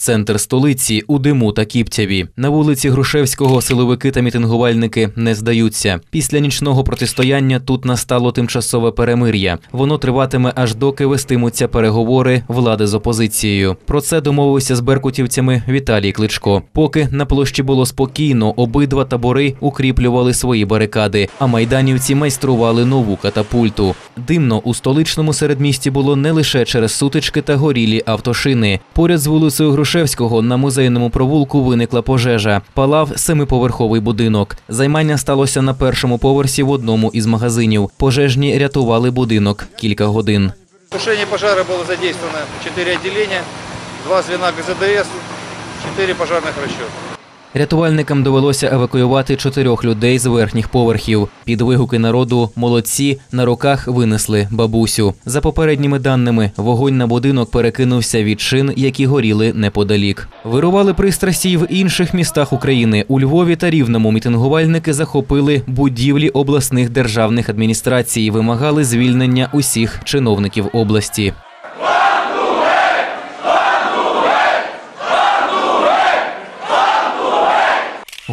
Центр столиці у диму та кіптяві. На вулиці Грушевського силовики та мітингувальники не здаються. Після нічного протистояння тут настало тимчасове перемир'я. Воно триватиме аж доки вестимуться переговори влади з опозицією. Про це домовився з беркутівцями Віталій Кличко. Поки на площі було спокійно, обидва табори укріплювали свої барикади, а майданівці майстрували нову катапульту. Димно у столичному середмісті було не лише через сутички та горілі автошини. Поряд з вулицею Грушевського на музейному провулку виникла пожежа. Палав семиповерховий будинок. Займання сталося на першому поверсі в одному із магазинів. Пожежні рятували будинок кілька годин. В тушении пожара було задействовано 4 отделения, 2 звена ГЗДС, 4 пожежних расчета. Рятувальникам довелося евакуювати чотирьох людей з верхніх поверхів. Під вигуки народу молодці на руках винесли бабусю. За попередніми даними, вогонь на будинок перекинувся від шин, які горіли неподалік. Вирували пристрасті й в інших містах України. У Львові та Рівному мітингувальники захопили будівлі обласних державних адміністрацій, і вимагали звільнення усіх чиновників області.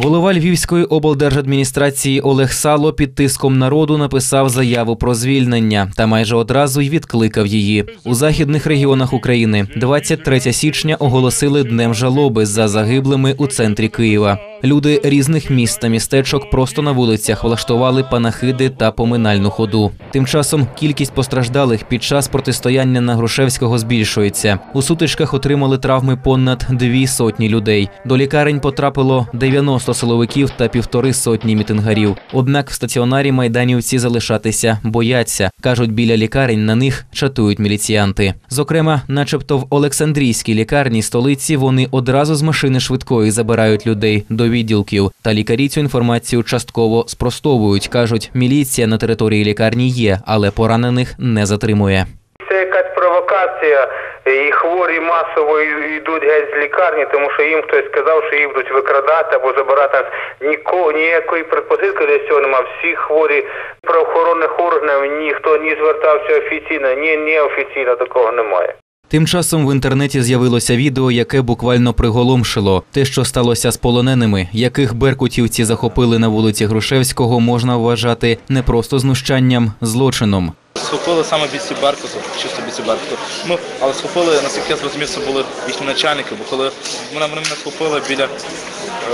Голова Львівської облдержадміністрації Олег Сало під тиском народу написав заяву про звільнення та майже одразу й відкликав її. У західних регіонах України 23 січня оголосили днем жалоби за загиблими у центрі Києва. Люди різних міст та містечок просто на вулицях влаштували панахиди та поминальну ходу. Тим часом кількість постраждалих під час протистояння на Грушевського збільшується. У сутичках отримали травми понад дві сотні людей. До лікарень потрапило 90 силовиків та півтори сотні мітингарів. Однак в стаціонарі майданівці залишатися бояться. кажуть, біля лікарень на них чатують міліціянти. Зокрема, начебто в Олександрійській лікарні столиці вони одразу з машини швидкої забирають людей до відділків. Та лікарі цю інформацію частково спростовують. кажуть, міліція на території лікарні є, але поранених не затримує. Це якась провокація, і хворі масово йдуть геть з лікарні, тому що їм хтось сказав, що їх будуть викрадати або забирати. Нікого, ніякої предпосилки для цього немає. Всі хворі правоохоронних органів ніхто ні звертався офіційно, ні неофіційно такого немає. Тим часом в інтернеті з'явилося відео, яке буквально приголомшило. Те, що сталося з полоненими, яких беркутівці захопили на вулиці Грушевського, можна вважати не просто знущанням, злочином. Схопили саме бійці Беркуту, чисто бійці Беркуту. Ну, але схопили, наскільки я зрозумів, це були їхні начальники, бо коли мене вони мене схопили біля,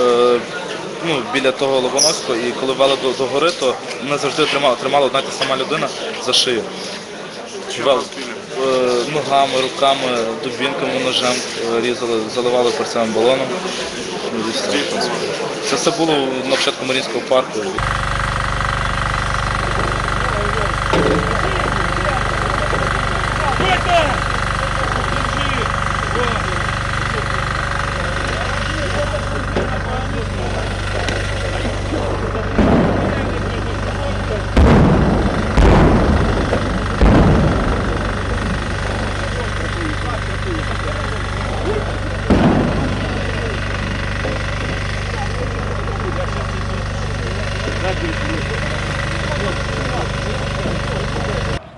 е, ну, біля того Лобоновського, і коли вели до, до гори, то мене завжди тримала, тримала одна та сама людина за шию. Вел, е, ногами, руками, дубінками, ножем е, різали, заливали перцевим балоном. Ну. Це все було на початку Марінського парку.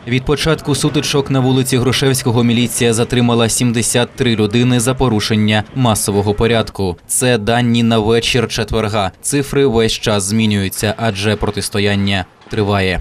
Від початку сутичок на вулиці Грушевського міліція затримала 73 людини за порушення масового порядку. Це дані на вечір четверга. Цифри весь час змінюються, адже протистояння триває.